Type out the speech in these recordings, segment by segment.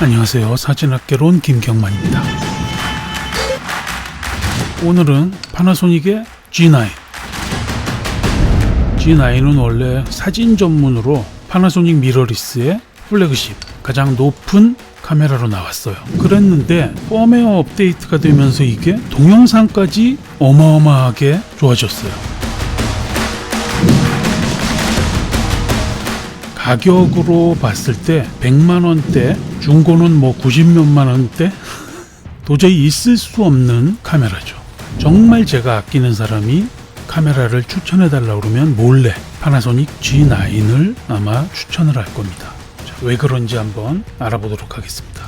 안녕하세요. 사진학개론 김경만입니다. 오늘은 파나소닉의 G9. G9은 원래 사진 전문으로 파나소닉 미러리스의 플래그십 가장 높은 카메라로 나왔어요. 그랬는데 펌웨어 업데이트가 되면서 이게 동영상까지 어마어마하게 좋아졌어요. 가격으로 봤을 때 100만 원대, 중고는 뭐 90몇만 원대 도저히 있을 수 없는 카메라죠. 정말 제가 아끼는 사람이 카메라를 추천해 달라고 그러면 몰래 파나소닉 G9을 아마 추천을 할 겁니다. 자, 왜 그런지 한번 알아보도록 하겠습니다.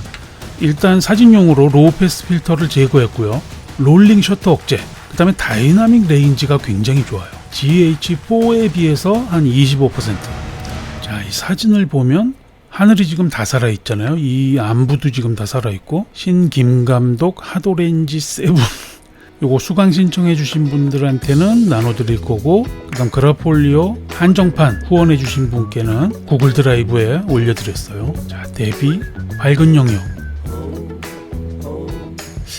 일단 사진용으로 로우 패스 필터를 제거했고요. 롤링 셔터 억제, 그 다음에 다이나믹 레인지가 굉장히 좋아요. GH4에 비해서 한 25%. 자, 이 사진을 보면 하늘이 지금 다 살아 있잖아요. 이 안부도 지금 다 살아 있고 신김 감독 하도렌지 세븐 요거 수강 신청해 주신 분들한테는 나눠 드릴 거고 그다음 그라폴리오 한정판 후원해 주신 분께는 구글 드라이브에 올려 드렸어요. 자, 대비 밝은 영역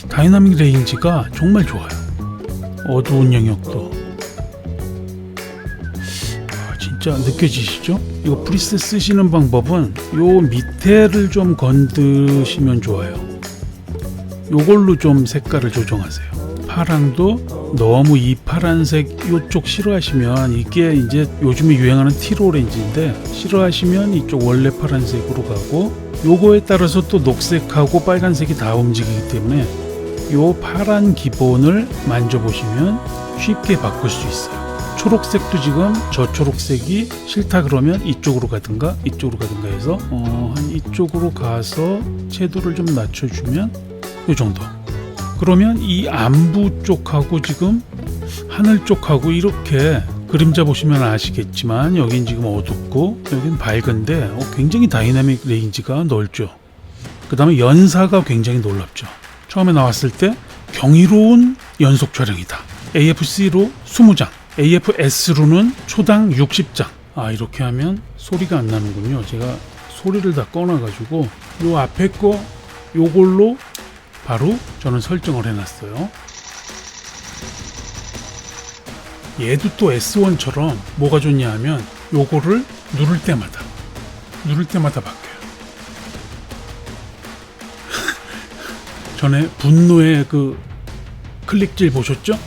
다이나믹 레인지가 정말 좋아요. 어두운 영역도 진짜 느껴지시죠? 이거 프리셋 쓰시는 방법은 요 밑에를 좀 건드시면 좋아요. 요걸로 좀 색깔을 조정하세요. 파랑도 너무 이 파란색 요쪽 싫어하시면 이게 이제 요즘에 유행하는 티로렌지인데 싫어하시면 이쪽 원래 파란색으로 가고 요거에 따라서 또 녹색하고 빨간색이 다 움직이기 때문에 요 파란 기본을 만져보시면 쉽게 바꿀 수 있어요. 초록색도 지금 저 초록색이 싫다 그러면 이쪽으로 가든가 이쪽으로 가든가 해서 어, 한 이쪽으로 가서 채도를 좀 낮춰주면 요 정도. 그러면 이 안부 쪽하고 지금 하늘 쪽하고 이렇게 그림자 보시면 아시겠지만 여긴 지금 어둡고 여긴 밝은데 어, 굉장히 다이나믹 레인지가 넓죠. 그 다음에 연사가 굉장히 놀랍죠. 처음에 나왔을 때 경이로운 연속 촬영이다. AFC로 20장, AFS로는 초당 60장. 아 이렇게 하면 소리가 안 나는군요. 제가 소리를 다 꺼놔가지고 요 앞에 거 요걸로 바로 저는 설정을 해놨어요. 얘도 또 S1처럼 뭐가 좋냐 하면 요거를 누를 때마다 누를 때마다 바뀌어요. 전에 분노의 그 클릭질 보셨죠?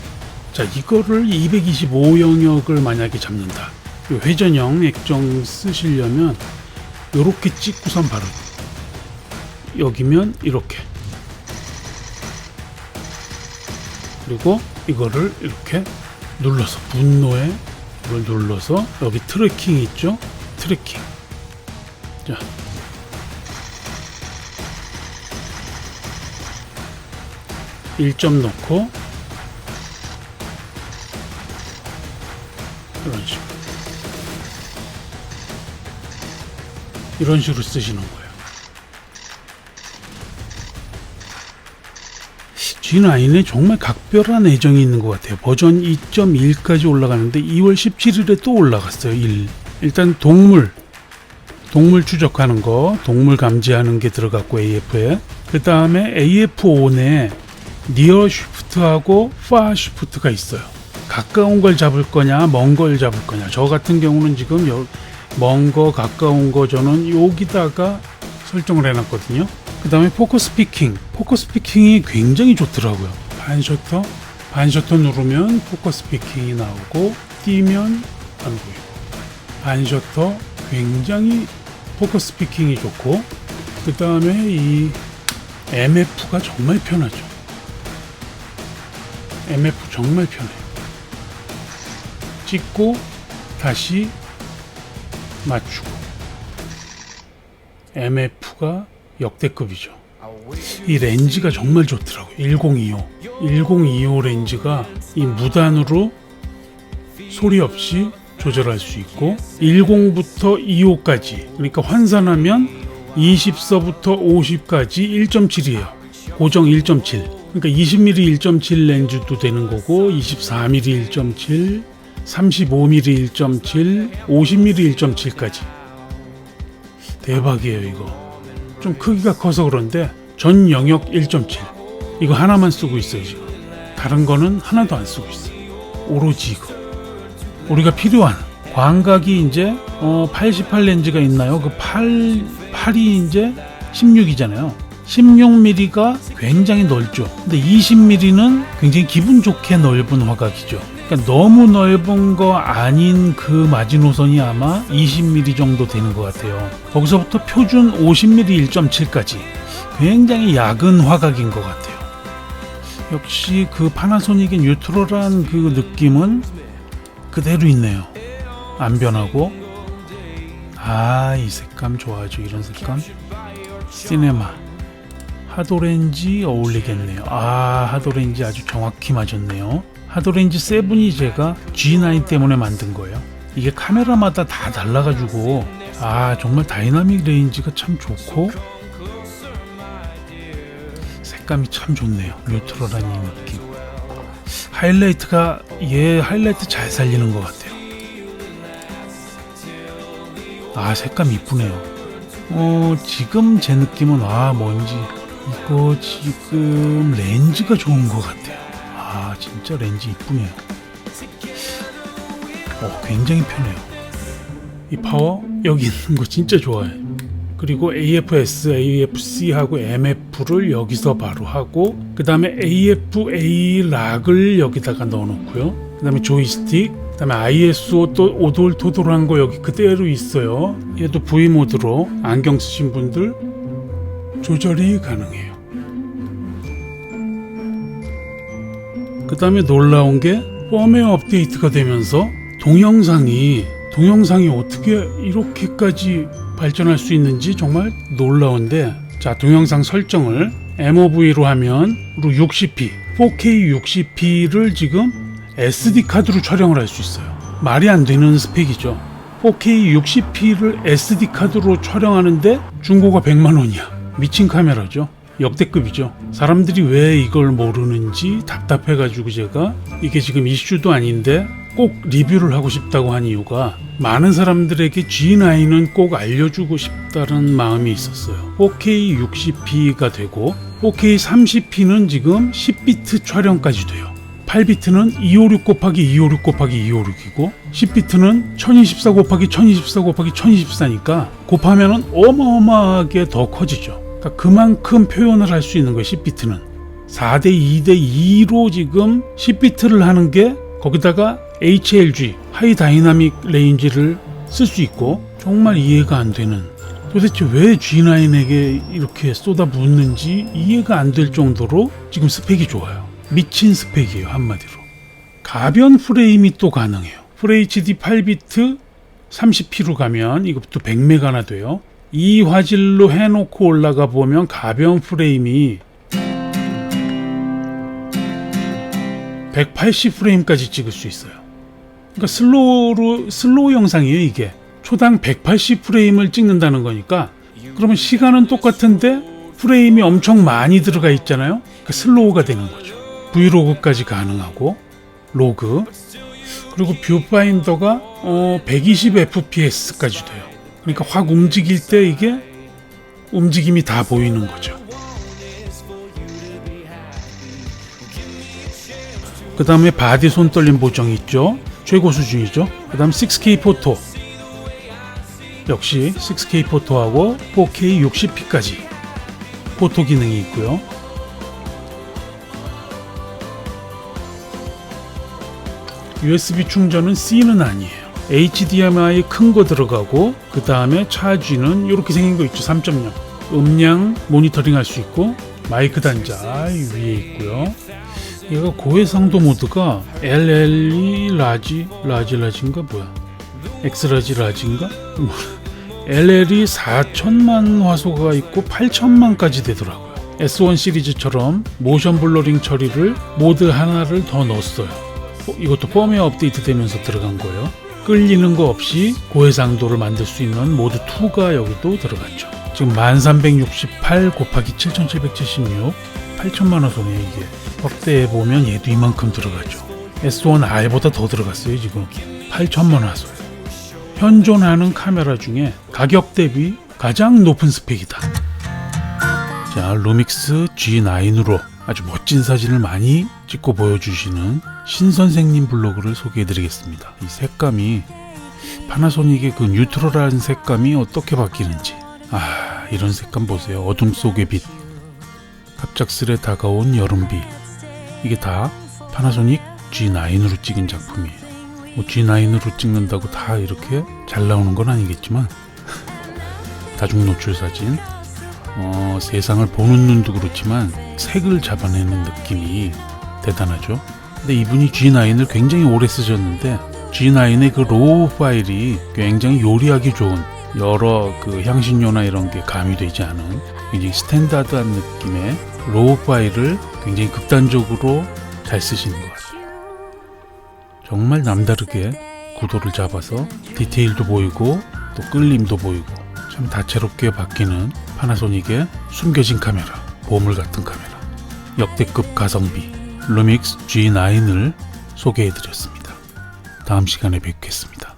자 이거를 225 영역을 만약에 잡는다. 요 회전형 액정 쓰시려면 요렇게 찍고선 바로 여기면 이렇게 그리고 이거를 이렇게 눌러서 분노에 이걸 눌러서 여기 트래킹 있죠? 트래킹 자 1점 넣고 식으로 이런 식으로 쓰시는 거예요. G9에 정말 각별한 애정이 있는 것 같아요. 버전 2.1까지 올라가는데 2월 17일에 또 올라갔어요. 1. 일단 동물, 동물 추적하는 거, 동물 감지하는 게 들어갔고 AF에. 그 다음에 AF5에 니어 쉬프트하고 파 쉬프트가 있어요. 가까운 걸 잡을 거냐, 먼 걸 잡을 거냐. 저 같은 경우는 지금 먼 거, 가까운 거 저는 여기다가 설정을 해놨거든요. 그 다음에 포커스 피킹. 포커스 피킹이 굉장히 좋더라고요. 반 셔터, 반 셔터 누르면 포커스 피킹이 나오고, 뛰면 안 보이고. 반 셔터 굉장히 포커스 피킹이 좋고, 그 다음에 이 MF가 정말 편하죠. MF 정말 편해요. 찍고, 다시 맞추고. MF가 역대급이죠. 이 렌즈가 정말 좋더라고요. 1025. 1025 렌즈가 이 무단으로 소리 없이 조절할 수 있고 10부터 25까지 그러니까 환산하면 20서부터 50까지 1.7이에요. 고정 1.7. 그러니까 20mm 1.7 렌즈도 되는 거고 24mm 1.7, 35mm 1.7, 50mm 1.7까지. 대박이에요, 이거. 좀 크기가 커서 그런데 전 영역 1.7 이거 하나만 쓰고 있어요 지금 다른 거는 하나도 안 쓰고 있어요 오로지 이거 우리가 필요한 광각이 이제 어, 88 렌즈가 있나요? 그 8, 8이 이제 16이잖아요. 16mm가 굉장히 넓죠. 근데 20mm는 굉장히 기분 좋게 넓은 화각이죠. 그러니까 너무 넓은 거 아닌 그 마지노선이 아마 20mm 정도 되는 것 같아요. 거기서부터 표준 50mm 1.7까지 굉장히 약은 화각인 것 같아요. 역시 그 파나소닉의 뉴트럴한 그 느낌은 그대로 있네요. 안 변하고 아 이 색감 좋아하죠 이런 색감 시네마 하도렌지 어울리겠네요 아 하도렌지 아주 정확히 맞았네요 하도렌지 7이 제가 G9 때문에 만든 거예요. 이게 카메라마다 다 달라가지고 아 정말 다이나믹 레인지가 참 좋고 색감이 참 좋네요. 뉴트럴한 이 느낌. 하이라이트가 얘 하이라이트 잘 살리는 것 같아요. 아 색감 이쁘네요. 어 지금 제 느낌은 아 뭔지. 이거 지금 렌즈가 좋은 것 같아요 아 진짜 렌즈 이쁘네요. 어 굉장히 편해요. 이 파워? 여기 있는 거 진짜 좋아요 그리고 AFS, AFC하고 MF를 여기서 바로 하고 그 다음에 AFA 락을 여기다가 넣어놓고요. 그 다음에 조이스틱 그 다음에 ISO 또 오돌토돌한 거 여기 그대로 있어요. 얘도 V 모드로 안경 쓰신 분들 조절이 가능해요 그 다음에 놀라운 게 펌웨어 업데이트가 되면서 동영상이 동영상이 어떻게 이렇게까지 발전할 수 있는지 정말 놀라운데 자 동영상 설정을 MOV로 하면 60p 4K 60p를 지금 SD 카드로 촬영을 할 수 있어요. 말이 안 되는 스펙이죠. 4K 60p를 SD 카드로 촬영하는데 중고가 100만 원이야. 미친 카메라죠 역대급이죠 사람들이 왜 이걸 모르는지 답답해가지고 제가 이게 지금 이슈도 아닌데 꼭 리뷰를 하고 싶다고 한 이유가 많은 사람들에게 G9은 꼭 알려주고 싶다는 마음이 있었어요. 4K 60p가 되고 4K 30p는 지금 10비트 촬영까지 돼요. 8비트는 256 곱하기 256 곱하기 256이고 10비트는 1024 곱하기 1024 곱하기 1024니까 곱하면은 어마어마하게 더 커지죠. 그러니까 그만큼 표현을 할 수 있는 거예요. 10비트는 4대 2대 2로 지금 10비트를 하는 게 거기다가 HLG 하이 다이나믹 레인지를 쓸 수 있고 정말 이해가 안 되는 도대체 왜 G9에게 이렇게 쏟아붓는지 이해가 안 될 정도로 지금 스펙이 좋아요. 미친 스펙이에요 한마디로. 가변 프레임이 또 가능해요. FHD 8비트 30p로 가면 이것도 100메가나 돼요. 이 화질로 해놓고 올라가 보면 가변 프레임이 180프레임까지 찍을 수 있어요. 그러니까 슬로우로 슬로우 영상이에요, 이게. 초당 180프레임을 찍는다는 거니까 그러면 시간은 똑같은데 프레임이 엄청 많이 들어가 있잖아요. 그러니까 슬로우가 되는 거죠. 브이로그까지 가능하고 로그 그리고 뷰파인더가 어 120fps까지 돼요. 그러니까 확 움직일 때 이게 움직임이 다 보이는 거죠. 그 다음에 바디 손떨림 보정 있죠. 최고 수준이죠. 그 다음 6K 포토. 역시 6K 포토하고 4K 60p까지 포토 기능이 있고요. USB 충전은 C는 아니에요. HDMI 큰 거 들어가고 그 다음에 차지는 이렇게 생긴 거 있죠. 3.0 음량 모니터링 할 수 있고 마이크 단자 위에 있고요. 얘가 고해상도 모드가 LLE 라지 라지 라지인가 뭐야? 엑스라지 라지인가? 뭐, LLE 4천만 화소가 있고 8천만까지 되더라고요. S1 시리즈처럼 모션 블러링 처리를 모드 하나를 더 넣었어요. 어, 이것도 펌웨어 업데이트 되면서 들어간 거예요 끌리는 거 없이 고해상도를 만들 수 있는 모드 2가 여기도 들어갔죠 지금 1368 곱하기 7776 8천만 화소네 이게 확대해 보면 얘도 이만큼 들어가죠. S1R보다 더 들어갔어요 지금 8천만 화소. 현존하는 카메라 중에 가격 대비 가장 높은 스펙이다. 자, 루믹스 G9으로 아주 멋진 사진을 많이 찍고 보여주시는 신 선생님 블로그를 소개해드리겠습니다. 이 색감이 파나소닉의 그 뉴트럴한 색감이 어떻게 바뀌는지 아 이런 색감 보세요. 어둠 속의 빛 갑작스레 다가온 여름비 이게 다 파나소닉 G9으로 찍은 작품이에요. 뭐 G9으로 찍는다고 다 이렇게 잘 나오는 건 아니겠지만 다중 노출 사진 어, 세상을 보는 눈도 그렇지만 색을 잡아내는 느낌이 대단하죠. 근데 이분이 G9을 굉장히 오래 쓰셨는데 G9의 그 로우 파일이 굉장히 요리하기 좋은 여러 그 향신료나 이런 게 가미되지 않은 굉장히 스탠다드한 느낌의 로우 파일을 굉장히 극단적으로 잘 쓰시는 것 같아요. 정말 남다르게 구도를 잡아서 디테일도 보이고 또 끌림도 보이고 참 다채롭게 바뀌는 파나소닉의 숨겨진 카메라, 보물 같은 카메라, 역대급 가성비 루믹스 G9을 소개해드렸습니다. 다음 시간에 뵙겠습니다.